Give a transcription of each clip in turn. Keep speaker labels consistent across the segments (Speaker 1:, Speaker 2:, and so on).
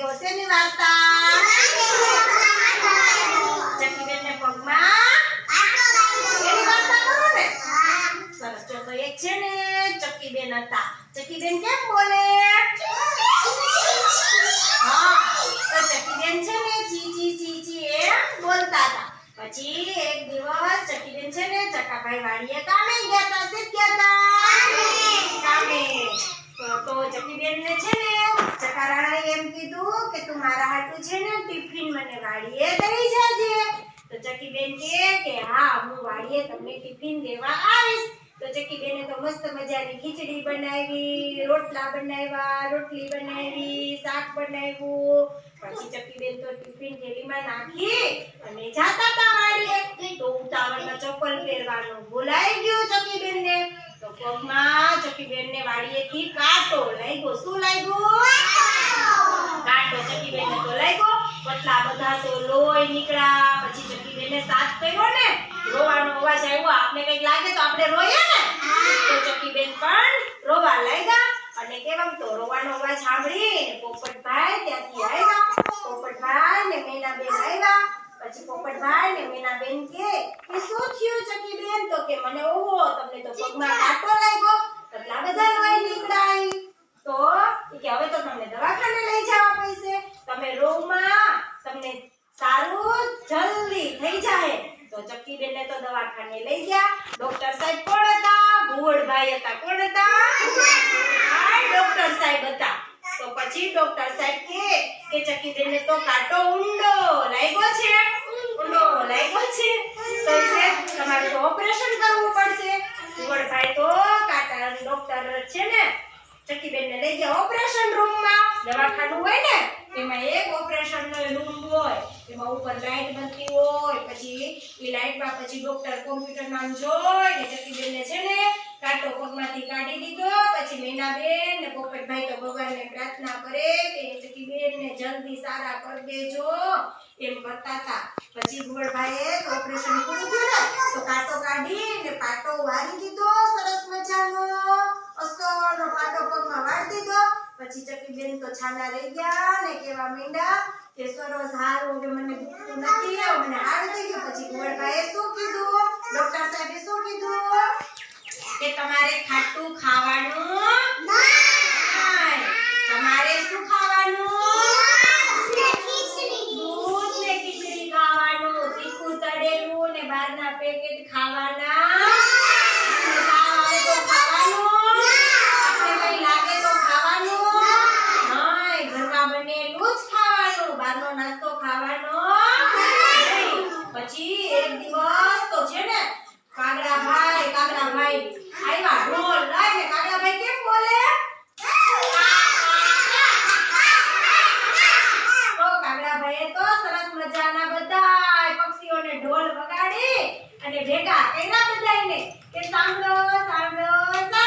Speaker 1: પગમાં. વાર્તા ચકીબેન ને. પગમાં સરસ, જો એક છે ને ચકીબેન હતા. ચકીબેન કેમ બોલે? હા, તો ચકીબેન છે ને ચી ચી ચી ચી એમ બોલતા હતા. પછી એક દિવસ ચકીબેન છે ને ચકાભાઈ વાડીએ કામે ગયા હતા ગયા હતા તો ચકીબેન ને છે ને ચકારાણાએ એમ કીધું કે તું મારા હાટુ છે ને ટિફિન મને વાડીએ દઈ જાજે તો ચકીબેન કહે કે હા હું વાડીએ તમને ટિફિન દેવા આવીશ તો ચકીબેને તો મસ્ત મજાની ખીચડી બનાવી રોટલા બનાવ્યા રોટલી બનાવી શાક બનાવ્યું પછી ચકીબેન તો ટિફિન થેલીમાં નાખી અને જાતા હતા વાડીએ. તો ઉતાવળમાં ચપ્પલ પહેરવાનું ભૂલાઈ ગયું ચકીબેનને તો પગમાં ચકીબેનને વાડીએથી કાંટો લાગ્યો. શું લાગ્યું કાંટો ચકીબેનને તો લાગ્યો પતલા બધા લોહી નીકળ્યા, પછી ચકીબેનને સાથ કર્યો ને, રોવાનો અવાજ આવ્યો, આપને કંઈક લાગે તો આપણે રોઈએ ને? તો બેન પણ રોવા લાગ્યા અને કેવમ તો રોવાનો અવાજ સાંભળીને પોપટભાઈ ત્યાંથી આવ્યા. પોપટભાઈ ને મેનાબેન આવ્યા. પછી પોપટભાઈ ને મેનાબેન કે, શું થયું ચકીબેન તો કે, મને ઓહો, તમને તો પગમાં કાંટો લાગ્યો કેટલા બધા લોહી નીકળાય તો ઈ કે હવે તો તમને દવાખાને લઈ જવા પડશે તમે રોગમાં તમને સારું જલ્દી થઈ જાય તો ચક્કીબેનને તો દવાખાને લઈ ગયા. ડોક્ટર સાહેબ કોણ હતા? ભુવડભાઈ હતા. કોણ હતા? હા ડોક્ટર સાહેબ હતા. તો પછી ડોક્ટર સાહેબ કે કે ચક્કીબેનને તો કાંટો ઊંડો. લાગ્યો છે? ઊંડો લાગ્યો છે. તો એટલે તમારે તો ઓપરેશન કરવું પડશે. ભુવડભાઈ તો કાંટા ડોક્ટર છે ને ચક્કીબેનને લઈ ગયા ઓપરેશન રૂમમાં દવાખાનું હોય ને, એમાં એક ઓપરેશન નો રૂમ હોય. એમાં ઉપર લાઈટ બનતી હોય. પછી એ લાઈટમાં પછી ડોક્ટર કોમ્પ્યુટરમાં જોઈ ને ચક્કીબેનને છે ને કાંટો પગમાંથી કાઢી દીધો. પછી મેનાબેન ને પોપટભાઈ તો ભગવાનને પ્રાર્થના કરે કે ચક્કીબેનને જલ્દી સારા કરી દેજો. એમ કરતા હતા પછી ગુગળભાઈએ ઓપરેશન પૂરું થયું ને તો કાંટો કાઢી ને પાટો વાળી દીધો. સરસ મજાનો. અસરનો પાટો પગમાં વાળી દીધો. પછી ચકીબેન તો છાના રહી ગયા ને કેવા મીંડા કે સરસ હારું કે મને મને આવી ગયું પછી ગુગળભાઈએ શું કીધું? ડોક્ટર સાહેબે શું કીધું? કે તમારે ખાટું ખાવાનું. તમારે શું ખાવાનું? દૂધ ને ખીચડી ખાવાનું. તીખું તળેલું ને બહારના પેકેટ ખાવાના આપણે તાવ આવે તો ખાવાનું આપણે કઈ લાગે તો ખાવાનું નહીં ઘરમાં બનેલું જ ખાવાનું બહારનો નાસ્તો ખાવાનો નહીં. પછી એક દિવસ તો છે ને કાગડાભાઈ કાગડાભાઈ આવ્યા ઢોલ લઈને કાગડાભાઈ કેમ બોલે તો કાગડાભાઈએ તો સરસ મજાના બધાય પક્ષીઓને ઢોલ વગાડી અને ભેગા એના બધાને કે સાંભળો સાંભળો.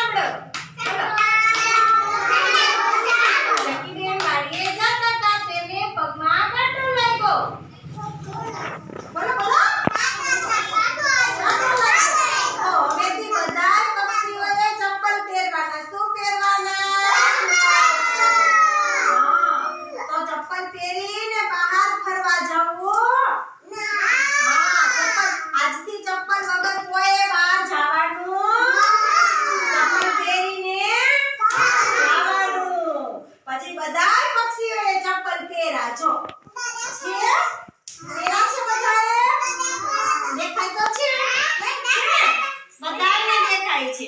Speaker 1: પછી બધા પક્ષીઓએ ચપ્પલ પહેરા છો? પહેરા દેખાય તો છે. બધાને દેખાય છે.